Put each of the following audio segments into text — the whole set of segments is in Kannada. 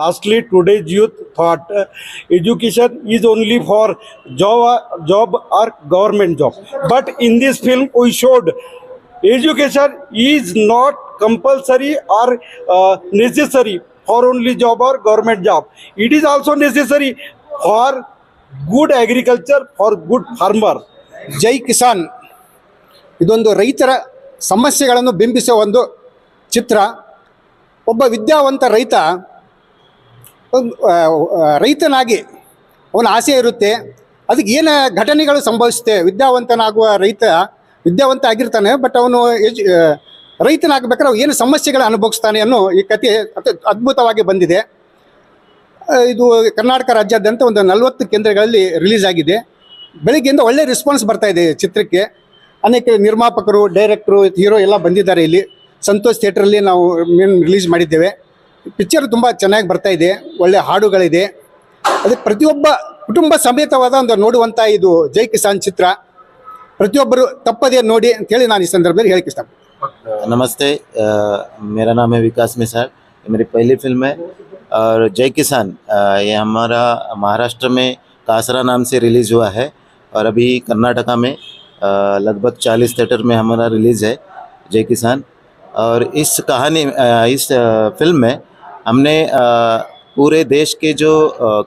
Lastly, today's youth thought uh, education is only for job, job or government job. But in this film, we showed education is not compulsory or uh, necessary for only job or government job. It is also necessary for good agriculture, for good farmer. jai kisan ಇದೊಂದು ರೈತರ ಸಮಸ್ಯೆಗಳನ್ನು ಬಿಂಬಿಸುವ ಒಂದು ಚಿತ್ರ ಒಬ್ಬ ವಿದ್ಯಾವಂತ ರೈತ ಒಂದು, ರೈತನಾಗಿ ಅವನ ಆಸೆ ಇರುತ್ತೆ. ಅದಕ್ಕೆ ಏನು ಘಟನೆಗಳು ಸಂಭವಿಸುತ್ತೆ ವಿದ್ಯಾವಂತನಾಗುವ ರೈತ ವಿದ್ಯಾವಂತ ಆಗಿರ್ತಾನೆ ಬಟ್ ಅವನು ಎಜು ರೈತನಾಗಬೇಕಾದ್ರೆ ಅವ ಏನು ಸಮಸ್ಯೆಗಳು ಅನುಭವಿಸ್ತಾನೆ ಅನ್ನೋ ಈ ಕತೆ ಅದ್ಭುತವಾಗಿ ಬಂದಿದೆ. ಇದು ಕರ್ನಾಟಕ ರಾಜ್ಯಾದ್ಯಂತ ಒಂದು ನಲವತ್ತು ಕೇಂದ್ರಗಳಲ್ಲಿ ರಿಲೀಸ್ ಆಗಿದೆ. ಬೆಳಿಗ್ಗೆಯಿಂದ ಒಳ್ಳೆ ರೆಸ್ಪಾನ್ಸ್ ಬರ್ತಾ ಇದೆ ಚಿತ್ರಕ್ಕೆ. ಅನೇಕ ನಿರ್ಮಾಪಕರು ಡೈರೆಕ್ಟ್ರು ಹೀರೋ ಎಲ್ಲ ಬಂದಿದ್ದಾರೆ ಇಲ್ಲಿ. ಸಂತೋಷ್ ಥಿಯೇಟ್ರಲ್ಲಿ ನಾವು ಮೇನ್ ರಿಲೀಸ್ ಮಾಡಿದ್ದೇವೆ. ಪಿಕ್ಚರ್ ತುಂಬ ಚೆನ್ನಾಗಿ ಬರ್ತಾ ಇದೆ ಒಳ್ಳೆ ಹಾಡುಗಳಿದೆ ಅದಕ್ಕೆ ಪ್ರತಿಯೊಬ್ಬ ಕುಟುಂಬ ಸಮೇತವಾದ ಒಂದು ನೋಡುವಂಥ ಇದು ಜೈ ಕಿಸಾನ್ ಚಿತ್ರ ಪ್ರತಿಯೊಬ್ಬರು ತಪ್ಪದೇ ನೋಡಿ ಅಂತೇಳಿ ನಾನು ಈ ಸಂದರ್ಭದಲ್ಲಿ ಹೇಳಕ್ಕೆ ಇಷ್ಟಪಡ್ತೀನಿ नमस्ते अ, मेरा नाम है विकास मिसाल ये मेरी पहली फिल्म है और जय किसान अ, ये हमारा महाराष्ट्र में कासरा नाम से रिलीज़ हुआ है और अभी कर्नाटका में अ, लगभग 40 थिएटर में हमारा रिलीज़ है जय किसान और इस कहानी अ, इस अ, फिल्म में हमने पूरे देश के जो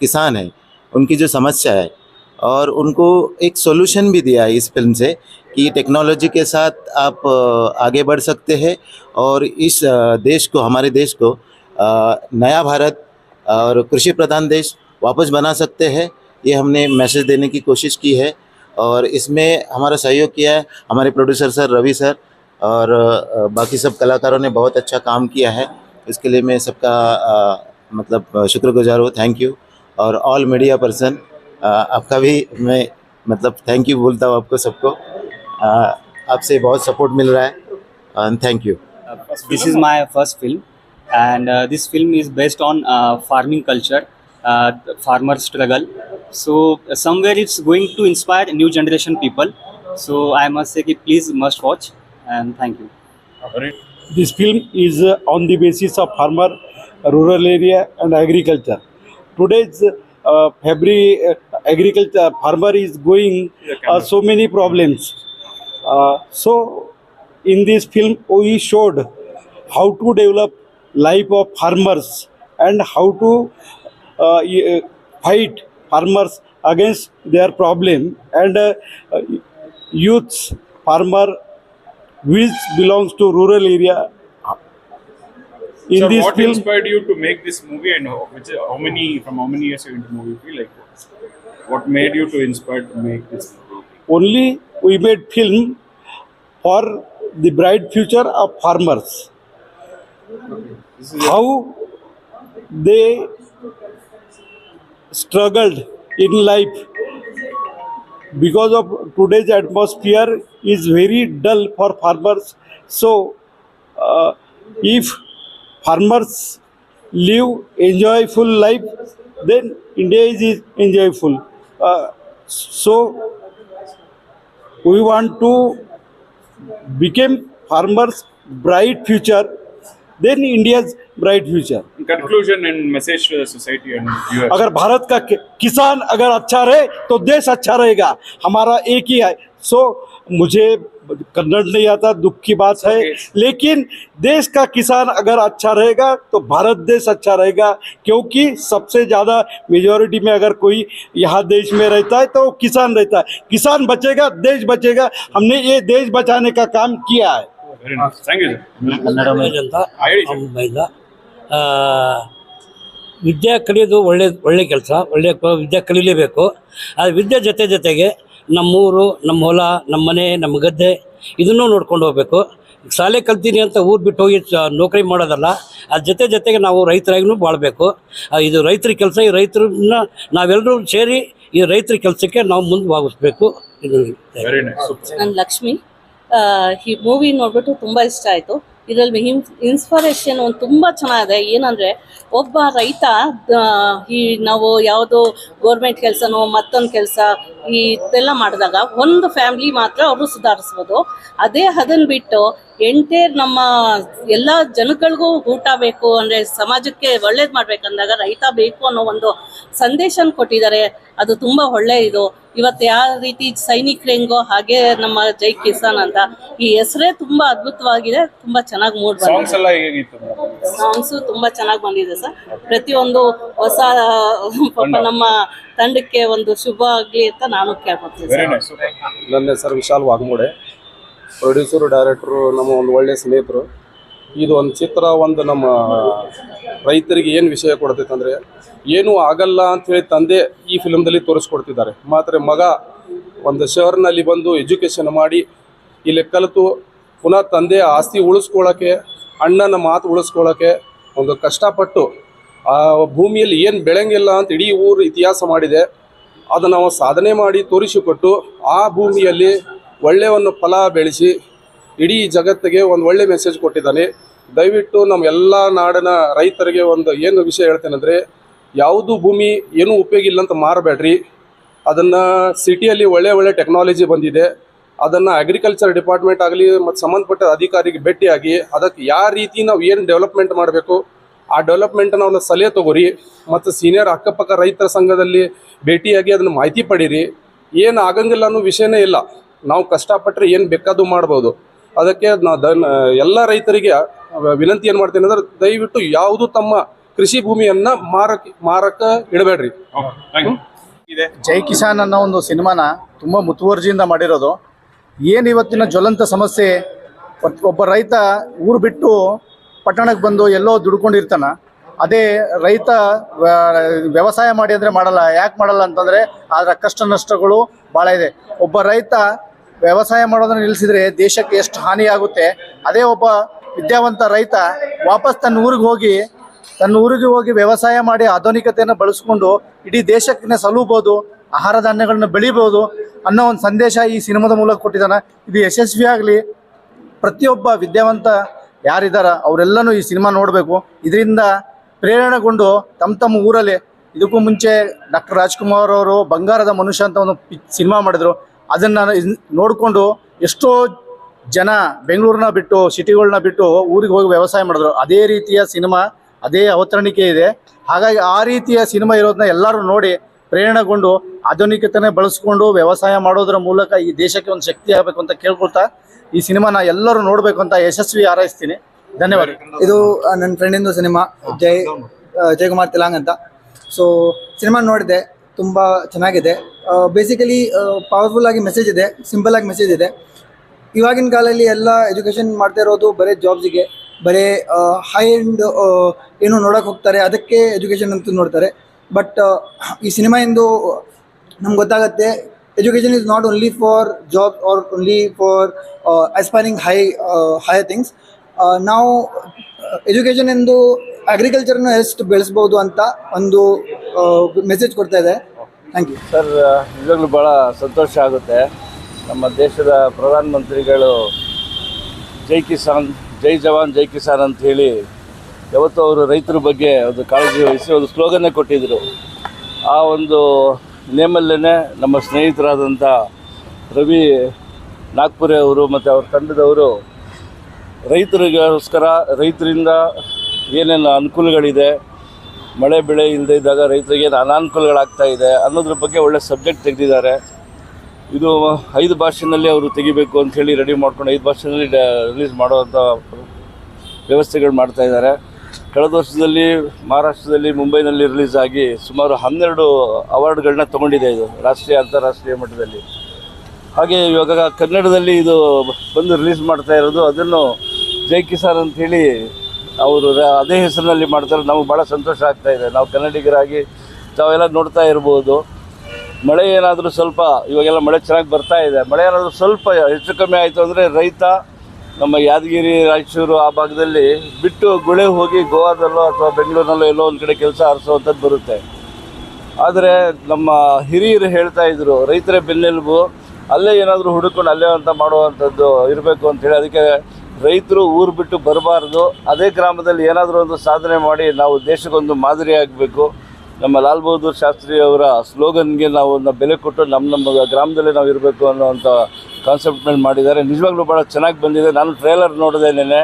किसान हैं, उनकी जो समस्या है और उनको एक सॉल्यूशन भी दिया है इस फ़िल्म से कि टेक्नोलॉजी के साथ आप आगे बढ़ सकते हैं और इस देश को, हमारे देश को नया भारत और कृषि प्रधान देश वापस बना सकते हैं, ये हमने मैसेज देने की कोशिश की है और इसमें हमारा सहयोग किया है हमारे प्रोड्यूसर सर, रवि सर और बाकी सब कलाकारों ने बहुत अच्छा काम किया है। इसके लिए मैं सबका मतलब शुक्रगुजार हूँ। थैंक यू और ऑल मीडिया पर्सन आपका भी मैं मतलब थैंक यू बोलता हूँ आपको सबको। आपसे बहुत सपोर्ट मिल रहा है। And thank you this is my first film and this film is based on farming culture farmer struggle so somewhere it's going to inspire new generation people so I must say please must watch and thank you This film is uh, on the basis of farmer, rural area and agriculture. Today's uh, every uh, agriculture farmer is going uh, so many problems. Uh, so in this film we showed how to develop life of farmers and how to uh, uh, fight farmers against their problem and uh, uh, youths farmer which belongs to rural area. In so this what film, inspired you to make this movie and how, which, how many from how many years you into movie feel like what made you to inspire to make this movie only we made film for the bright future of farmers. is How they struggled in life because of today's atmosphere is very dull for farmers. So, uh, if farmers live enjoyful life, then India is, enjoyful. Uh, so, we want to become farmers' bright future, then India's bright future. The society and viewers अगर भारत का किसान अगर अच्छा रहे तो देश अच्छा रहेगा। हमारा एक ही है। सो मुझे कन्नड़ नहीं आता दुख की बात है। लेकिन देश का किसान अगर अच्छा रहेगा तो भारत देश अच्छा रहेगा। क्योंकि सबसे ज़्यादा मेजोरिटी में अगर कोई यहाँ देश में रहता है तो किसान रहता है। किसान बचेगा देश बचेगा। हमने ये देश बचाने का काम किया है। Very nice. ವಿದ್ಯೆ ಕಲಿಯೋದು ಒಳ್ಳೆ ಒಳ್ಳೆ ಕೆಲಸ ಒಳ್ಳೆ ವಿದ್ಯೆ ಕಲೀಲೇಬೇಕು. ಆ ವಿದ್ಯೆ ಜೊತೆ ಜೊತೆಗೆ ನಮ್ಮೂರು ನಮ್ಮ ಹೊಲ ನಮ್ಮ ಮನೆ ನಮ್ಮ ಗದ್ದೆ ಇದನ್ನೂ ನೋಡ್ಕೊಂಡು ಹೋಗ್ಬೇಕು. ಶಾಲೆ ಕಲ್ತೀನಿ ಅಂತ ಊರು ಬಿಟ್ಟು ಹೋಗಿ ಚ- ನೌಕರಿ ಮಾಡೋದಲ್ಲ ಅದ್ರ ಜೊತೆ ಜೊತೆಗೆ ನಾವು ರೈತರಾಗಿನೂ ಬಾಳಬೇಕು. ಇದು ರೈತರ ಕೆಲಸ ಈ ರೈತರನ್ನ ನಾವೆಲ್ಲರೂ ಸೇರಿ ಈ ರೈತರ ಕೆಲಸಕ್ಕೆ ನಾವು ಮುಂದೆ ಭಾಗಿಸ್ಬೇಕು ಇದು ನಾನು ಲಕ್ಷ್ಮಿ. ಆ, ಈ ಮೂವಿ ನೋಡ್ಬಿಟ್ಟು ತುಂಬ ಇಷ್ಟ ಆಯಿತು. ಇದರಲ್ಲಿ ಇನ್ಸ್ಪಿರೇಷನ್ ಒಂದು ತುಂಬ ಚೆನ್ನಾಗಿದೆ. ಏನಂದರೆ, ಒಬ್ಬ ರೈತ ಈ ನಾವು ಯಾವುದೋ ಗೋರ್ಮೆಂಟ್ ಕೆಲಸನೋ ಮತ್ತೊಂದು ಕೆಲಸ ಈ ಇದೆಲ್ಲ ಮಾಡಿದಾಗ ಒಂದು ಫ್ಯಾಮಿಲಿ ಮಾತ್ರ ಅವರು ಸುಧಾರಿಸ್ಬೋದು. ಅದೇ ಅದನ್ನ ಬಿಟ್ಟು ಎಂಟೇರ್ ನಮ್ಮ ಎಲ್ಲ ಜನಗಳಿಗೂ ಊಟ ಬೇಕು ಅಂದರೆ ಸಮಾಜಕ್ಕೆ ಒಳ್ಳೇದು ಮಾಡ್ಬೇಕಂದಾಗ ರೈತ ಬೇಕು ಅನ್ನೋ ಒಂದು ಸಂದೇಶನ ಕೊಟ್ಟಿದ್ದಾರೆ. ಅದು ತುಂಬ ಒಳ್ಳೆ ಇದು. ಇವತ್ತು ಯಾವ ರೀತಿ ಸೈನಿಕರು ಹೆಂಗೋ ಹಾಗೆ ನಮ್ಮ ಜೈ ಕಿಸಾನ್ ಅಂತ ಈ ಹೆಸರೇ ತುಂಬ ಅದ್ಭುತವಾಗಿದೆ. ತುಂಬ ಚೆನ್ನಾಗಿ ಮೂಡ್ ಸಾಂಗ್ಸ್ ಬಂದಿದೆ ತುಂಬ ಚೆನ್ನಾಗಿ ಬಂದಿದೆ ಸರ್. ಪ್ರತಿಯೊಂದು ಹೊಸ ಪಾಪ ನಮ್ಮ ತಂಡಕ್ಕೆ ಒಂದು ಶುಭ ಆಗಲಿ ಅಂತ ನಾನು ಕೇಳ್ಕೊತೀನಿ ಸರ್. ನನ್ನ ಹೆಸರು ವಿಶಾಲ್ ವಾಗ್ಮೂಡೆ. ಪ್ರೊಡ್ಯೂಸರು ಡೈರೆಕ್ಟ್ರು ನಮ್ಮ ಒಂದು ಒಳ್ಳೆಯ ಸ್ನೇಹಿತರು. ಇದು ಒಂದು ಚಿತ್ರ ಒಂದು ನಮ್ಮ ರೈತರಿಗೆ ಏನು ವಿಷಯ ಕೊಡ್ತೈತೆ ಅಂದರೆ ಏನೂ ಆಗಲ್ಲ ಅಂಥೇಳಿ ತಂದೆ ಈ ಫಿಲಮ್ದಲ್ಲಿ ತೋರಿಸ್ಕೊಡ್ತಿದ್ದಾರೆ. ಮಾತ್ರ ಮಗ ಒಂದು ಶಹರ್ನಲ್ಲಿ ಬಂದು ಎಜುಕೇಷನ್ ಮಾಡಿ ಇಲ್ಲಿ ಕಲಿತು ಪುನಃ ತಂದೆ ಆಸ್ತಿ ಉಳಿಸ್ಕೊಳ್ಳೋಕ್ಕೆ ಅಣ್ಣನ ಮಾತು ಉಳಿಸ್ಕೊಳ್ಳೋಕ್ಕೆ ಒಂದು ಕಷ್ಟಪಟ್ಟು ಆ ಭೂಮಿಯಲ್ಲಿ ಏನು ಬೆಳೆಯಂಗಿಲ್ಲ ಅಂತ ಇಡೀ ಊರು ಇತಿಹಾಸ ಮಾಡಿದೆ. ಅದನ್ನು ನಾವು ಸಾಧನೆ ಮಾಡಿ ತೋರಿಸಿಕೊಟ್ಟು ಆ ಭೂಮಿಯಲ್ಲಿ ಒಳ್ಳೆಯವನ್ನು ಫಲ ಬೆಳೆಸಿ ಇಡೀ ಜಗತ್ತಿಗೆ ಒಂದು ಒಳ್ಳೆ ಮೆಸೇಜ್ ಕೊಟ್ಟಿದ್ದಾನೆ. ದಯವಿಟ್ಟು ನಮ್ಮ ಎಲ್ಲ ನಾಡಿನ ರೈತರಿಗೆ ಒಂದು ಏನು ವಿಷಯ ಹೇಳ್ತೇನೆಂದರೆ ಯಾವುದು ಭೂಮಿ ಏನೂ ಉಪಯೋಗ ಇಲ್ಲ ಅಂತ ಮಾರಬೇಡ್ರಿ. ಅದನ್ನು ಸಿಟಿಯಲ್ಲಿ ಒಳ್ಳೆ ಒಳ್ಳೆ ಟೆಕ್ನಾಲಜಿ ಬಂದಿದೆ. ಅದನ್ನು ಅಗ್ರಿಕಲ್ಚರ್ ಡಿಪಾರ್ಟ್ಮೆಂಟ್ ಆಗಲಿ ಮತ್ತು ಸಂಬಂಧಪಟ್ಟ ಅಧಿಕಾರಿಗೆ ಭೇಟಿಯಾಗಿ ಅದಕ್ಕೆ ಯಾವ ರೀತಿ ನಾವು ಏನು ಡೆವಲಪ್ಮೆಂಟ್ ಮಾಡಬೇಕು ಆ ಡೆವಲಪ್ಮೆಂಟನ್ನು ಒಂದು ಸಲಹೆ ತಗೋರಿ ಮತ್ತು ಸೀನಿಯರ್ ಅಕ್ಕಪಕ್ಕ ರೈತರ ಸಂಘದಲ್ಲಿ ಭೇಟಿಯಾಗಿ ಅದನ್ನು ಮಾಹಿತಿ ಪಡೀರಿ. ಏನು ಆಗಂಗಿಲ್ಲ ಅನ್ನೋ ವಿಷಯನೇ ಇಲ್ಲ. ನಾವು ಕಷ್ಟಪಟ್ಟರೆ ಏನು ಬೇಕಾದರೂ ಮಾಡ್ಬೋದು. ಅದಕ್ಕೆ ನಾ ದನ್ ಎಲ್ಲ ರೈತರಿಗೆ ವಿನಂತಿ ಏನು ಮಾಡ್ತೀನಿ ಅಂದ್ರೆ ದಯವಿಟ್ಟು ಯಾವುದು ತಮ್ಮ ಕೃಷಿ ಭೂಮಿಯನ್ನು ಮಾರಕ್ಕೆ ಮಾರಕ ಇಡಬೇಡ್ರಿ. ಇದೆ. ಜೈ ಕಿಸಾನ್ ಅನ್ನೋ ಒಂದು ಸಿನಿಮಾನ ತುಂಬ ಮುತುವರ್ಜಿಯಿಂದ ಮಾಡಿರೋದು. ಏನು ಇವತ್ತಿನ ಜ್ವಲಂತ ಸಮಸ್ಯೆ ಒಬ್ಬ ರೈತ ಊರು ಬಿಟ್ಟು ಪಟ್ಟಣಕ್ಕೆ ಬಂದು ಎಲ್ಲೋ ದುಡ್ಕೊಂಡಿರ್ತಾನ, ಅದೇ ರೈತ ವ್ಯವಸಾಯ ಮಾಡಿ ಅಂದರೆ ಮಾಡಲ್ಲ, ಯಾಕೆ ಮಾಡಲ್ಲ ಅಂತಂದರೆ ಅದರ ಕಷ್ಟ ನಷ್ಟಗಳು ಭಾಳ ಇದೆ. ಒಬ್ಬ ರೈತ ವ್ಯವಸಾಯ ಮಾಡೋದನ್ನು ನಿಲ್ಲಿಸಿದರೆ ದೇಶಕ್ಕೆ ಎಷ್ಟು ಹಾನಿಯಾಗುತ್ತೆ ಅದೇ ಒಬ್ಬ ವಿದ್ಯಾವಂತ ರೈತ ವಾಪಸ್ ತನ್ನ ಊರಿಗೆ ಹೋಗಿ, ತನ್ನ ಊರಿಗೆ ಹೋಗಿ ವ್ಯವಸಾಯ ಮಾಡಿ ಆಧುನಿಕತೆಯನ್ನು ಬಳಸ್ಕೊಂಡು ಇಡೀ ದೇಶಕ್ಕೆ ಸಲುಬೋದು, ಆಹಾರ ಧಾನ್ಯಗಳನ್ನ ಬೆಳಿಬೋದು ಅನ್ನೋ ಒಂದು ಸಂದೇಶ ಈ ಸಿನಿಮಾದ ಮೂಲಕ ಕೊಟ್ಟಿದ್ದಾನೆ. ಇದು ಯಶಸ್ವಿಯಾಗಲಿ, ಪ್ರತಿಯೊಬ್ಬ ವಿದ್ಯಾವಂತ ಯಾರಿದಾರ ಅವರೆಲ್ಲನೂ ಈ ಸಿನಿಮಾ ನೋಡಬೇಕು. ಇದರಿಂದ ಪ್ರೇರಣೆಗೊಂಡು ತಮ್ಮ ತಮ್ಮ ಊರಲ್ಲಿ ಇದಕ್ಕೂ ಮುಂಚೆ ಡಾಕ್ಟರ್ ರಾಜ್ಕುಮಾರ್ ಅವರು ಬಂಗಾರದ ಮನುಷ್ಯ ಅಂತ ಒಂದು ಸಿನಿಮಾ ಮಾಡಿದ್ರು. ಅದನ್ನು ನೋಡಿಕೊಂಡು ಎಷ್ಟೋ ಜನ ಬೆಂಗಳೂರನ್ನ ಬಿಟ್ಟು ಸಿಟಿಗಳನ್ನ ಬಿಟ್ಟು ಊರಿಗೆ ಹೋಗಿ ವ್ಯವಸಾಯ ಮಾಡಿದ್ರು. ಅದೇ ರೀತಿಯ ಸಿನಿಮಾ, ಅದೇ ಅವತರಣಿಕೆ ಇದೆ. ಹಾಗಾಗಿ ಆ ರೀತಿಯ ಸಿನಿಮಾ ಇರೋದನ್ನ ಎಲ್ಲರೂ ನೋಡಿ ಪ್ರೇರಣೆಗೊಂಡು ಆಧುನಿಕತೆ ಬಳಸ್ಕೊಂಡು ವ್ಯವಸಾಯ ಮಾಡೋದ್ರ ಮೂಲಕ ಈ ದೇಶಕ್ಕೆ ಒಂದು ಶಕ್ತಿ ಆಗಬೇಕು ಅಂತ ಕೇಳ್ಕೊಳ್ತಾ ಈ ಸಿನಿಮಾನ ಎಲ್ಲರೂ ನೋಡಬೇಕು ಅಂತ ಯಶಸ್ವಿ ಹಾರೈಸ್ತೀನಿ. ಧನ್ಯವಾದ. ಇದು ನನ್ನ ಫ್ರೆಂಡಿಂದು ಸಿನಿಮಾ, ಜೈ ಜಯಕುಮಾರ್ ತಿಲಾಂಗ್ ಅಂತ. ಸೊ ಸಿನಿಮಾ ನೋಡಿದೆ, ತುಂಬ ಚೆನ್ನಾಗಿದೆ. ಬೇಸಿಕಲಿ ಪವರ್ಫುಲ್ ಆಗಿ ಮೆಸೇಜ್ ಇದೆ ಸಿಂಪಲ್ ಆಗಿ ಮೆಸೇಜ್ ಇದೆ. ಇವಾಗಿನ ಕಾಲದಲ್ಲಿ ಎಲ್ಲ ಎಜುಕೇಷನ್ ಮಾಡ್ತಾ ಇರೋದು ಬರೀ ಜಾಬ್ಸಿಗೆ ಬರೀ ಹೈ ಎಂಡ್ ಏನು ನೋಡೋಕೆ ಹೋಗ್ತಾರೆ, ಅದಕ್ಕೆ ಎಜುಕೇಷನ್ ಅಂತ ನೋಡ್ತಾರೆ. ಬಟ್ ಈ ಸಿನಿಮಾ ಎಂದು ನಮ್ಗೆ ಗೊತ್ತಾಗುತ್ತೆ education is not only for job or only for aspiring high high things ನಾವು ಎಜುಕೇಷನ್ ಎಂದು ಅಗ್ರಿಕಲ್ಚರ್ನ ಎಷ್ಟು ಬೆಳೆಸ್ಬೋದು ಅಂತ ಒಂದು ಮೆಸೇಜ್ ಕೊಡ್ತಾ ಇದೆ. ಥ್ಯಾಂಕ್ ಯು ಸರ್ ನಿಜವಾಗ್ಲೂ ಭಾಳ ಸಂತೋಷ ಆಗುತ್ತೆ. ನಮ್ಮ ದೇಶದ ಪ್ರಧಾನಮಂತ್ರಿಗಳು ಜೈ ಕಿಸಾನ್, ಜೈ ಜವಾನ್, ಜೈ ಕಿಸಾನ್ ಅಂತ ಹೇಳಿ ಯಾವತ್ತೂ ಅವರು ರೈತರ ಬಗ್ಗೆ ಒಂದು ಕಾಳಜಿ ವಹಿಸಿ ಒಂದು ಸ್ಲೋಗನ್ನೇ ಕೊಟ್ಟಿದ್ದರು ಆ ಒಂದು ನೇಮಲ್ಲೇ ನಮ್ಮ ಸ್ನೇಹಿತರಾದಂಥ ರವಿ ನಾಗ್ಪುರೆ ಅವರು ಮತ್ತು ಅವ್ರ ತಂಡದವರು ರೈತರಿಗೋಸ್ಕರ, ರೈತರಿಂದ ಏನೇನು ಅನುಕೂಲಗಳಿದೆ, ಮಳೆ, ಬೆಳೆ ಇಲ್ಲದೆ ಇದ್ದಾಗ ರೈತರಿಗೆ ಏನು ಅನಾನುಕೂಲಗಳಾಗ್ತಾ ಇದೆ ಅನ್ನೋದ್ರ ಬಗ್ಗೆ ಒಳ್ಳೆ ಸಬ್ಜೆಕ್ಟ್ ತೆಗೆದಿದ್ದಾರೆ. ಇದು ಐದು ಭಾಷೆನಲ್ಲಿ ಅವರು ತೆಗಿಬೇಕು ಅಂತ ಹೇಳಿ ರೆಡಿ ಮಾಡ್ಕೊಂಡು ಐದು ಭಾಷೆನಲ್ಲಿ ರಿಲೀಸ್ ಮಾಡುವಂಥ ವ್ಯವಸ್ಥೆಗಳು ಮಾಡ್ತಾ ಇದ್ದಾರೆ. ಕಳೆದ ವರ್ಷದಲ್ಲಿ ಮಹಾರಾಷ್ಟ್ರದಲ್ಲಿ ಮುಂಬೈನಲ್ಲಿ ರಿಲೀಸ್ ಆಗಿ ಸುಮಾರು ಹನ್ನೆರಡು ಅವಾರ್ಡ್ಗಳನ್ನ ತೊಗೊಂಡಿದೆ ಇದು, ರಾಷ್ಟ್ರೀಯ, ಅಂತಾರಾಷ್ಟ್ರೀಯ ಮಟ್ಟದಲ್ಲಿ. ಹಾಗೆ ಇವಾಗ ಕನ್ನಡದಲ್ಲಿ ಇದು ಬಂದು ರಿಲೀಸ್ ಮಾಡ್ತಾ ಇರೋದು, ಅದನ್ನು ಜೈ ಕಿಸಾನ್ ಅಂಥೇಳಿ ಅವರು ಅದೇ ಹೆಸರಿನಲ್ಲಿ ಮಾಡ್ತಾರೆ. ನಮಗೆ ಭಾಳ ಸಂತೋಷ ಆಗ್ತಾ ಇದೆ. ನಾವು ಕನ್ನಡಿಗರಾಗಿ ತಾವೆಲ್ಲ ನೋಡ್ತಾ ಇರ್ಬೋದು. ಮಳೆ ಏನಾದರೂ ಸ್ವಲ್ಪ, ಇವಾಗೆಲ್ಲ ಮಳೆ ಚೆನ್ನಾಗಿ ಬರ್ತಾ ಇದೆ. ಮಳೆ ಏನಾದರೂ ಸ್ವಲ್ಪ ಹೆಚ್ಚು ಕಮ್ಮಿ ಆಯಿತು ಅಂದರೆ ರೈತ ನಮ್ಮ ಯಾದಗಿರಿ ರಾಯಚೂರು ಆ ಭಾಗದಲ್ಲಿ ಬಿಟ್ಟು ಗುಳೆ ಹೋಗಿ ಗೋವಾದಲ್ಲೋ ಅಥವಾ ಬೆಂಗಳೂರಿನಲ್ಲೋ ಎಲ್ಲೋ ಒಂದು ಕಡೆ ಕೆಲಸ ಹರಿಸೋವಂಥದ್ದು ಬರುತ್ತೆ. ಆದರೆ ನಮ್ಮ ಹಿರಿಯರು ಹೇಳ್ತಾ ಇದ್ರು, ರೈತರ ಬೆನ್ನೆಲುಬು, ಅಲ್ಲೇ ಏನಾದರೂ ಹುಡುಕೊಂಡು ಅಲ್ಲೇ ಅಂತ ಮಾಡುವಂಥದ್ದು ಇರಬೇಕು ಅಂತೇಳಿ ಅದಕ್ಕೆ ರೈತರು ಊರು ಬಿಟ್ಟು ಬರಬಾರ್ದು. ಅದೇ ಗ್ರಾಮದಲ್ಲಿ ಏನಾದರೂ ಒಂದು ಸಾಧನೆ ಮಾಡಿ ನಾವು ದೇಶಕ್ಕೊಂದು ಮಾದರಿ ಆಗಬೇಕು ನಮ್ಮ ಲಾಲ್ ಬಹದ್ದೂರ್ ಶಾಸ್ತ್ರಿ ಅವರ ಸ್ಲೋಗನ್ಗೆ ನಾವು ಬೆಲೆ ಕೊಟ್ಟು ನಮ್ಮ ನಮ್ಮ ಗ್ರಾಮದಲ್ಲೇ ನಾವು ಇರಬೇಕು ಅನ್ನೋವಂಥ ಕಾನ್ಸೆಪ್ಟ್ ಮೇಲೆ ಮಾಡಿದ್ದಾರೆ. ನಿಜವಾಗ್ಲೂ ಭಾಳ ಚೆನ್ನಾಗಿ ಬಂದಿದೆ. ನಾನು ಟ್ರೇಲರ್ ನೋಡಿದೆ ನೆನೆ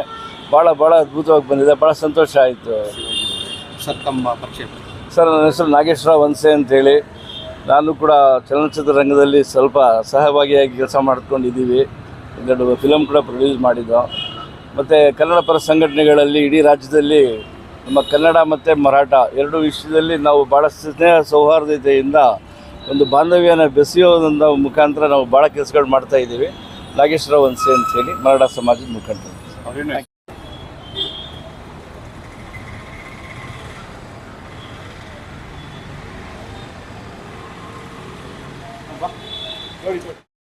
ಭಾಳ ಭಾಳ ಅದ್ಭುತವಾಗಿ ಬಂದಿದೆ. ಭಾಳ ಸಂತೋಷ ಆಯಿತು. ಸರ್ ತಮ್ಮ ಪರಿಚಯ ಸರ್ ನನ್ನ ಹೆಸರು ನಾಗೇಶ್ವರ ವನ್ಸೆ ಅಂತೇಳಿ. ನಾನು ಕೂಡ ಚಲನಚಿತ್ರ ರಂಗದಲ್ಲಿ ಸ್ವಲ್ಪ ಸಹಭಾಗಿಯಾಗಿ ಕೆಲಸ ಮಾಡ್ಕೊಂಡಿದ್ದೀವಿ. ಒಂದೆರಡು ಫಿಲಮ್ ಕೂಡ ಪ್ರೊಡ್ಯೂಸ್ ಮಾಡಿದ್ದೋ. ಮತ್ತು ಕನ್ನಡ ಪರ ಸಂಘಟನೆಗಳಲ್ಲಿ ಇಡೀ ರಾಜ್ಯದಲ್ಲಿ ನಮ್ಮ ಕನ್ನಡ ಮತ್ತು ಮರಾಠ ಎರಡು ವಿಷಯದಲ್ಲಿ ನಾವು ಭಾಳ ಸ್ನೇಹ ಸೌಹಾರ್ದತೆಯಿಂದ ಒಂದು ಬಾಂಧವ್ಯನ ಬೆಸೆಯೋದ ಮುಖಾಂತರ ನಾವು ಭಾಳ ಕೆಲಸಗಳು ಮಾಡ್ತಾ ಇದ್ದೀವಿ. ನಾಗೇಶ್ವರ ಅಂತ ಹೇಳಿ ಮರಾಠ ಸಮಾಜದ ಮುಖಂಡರು.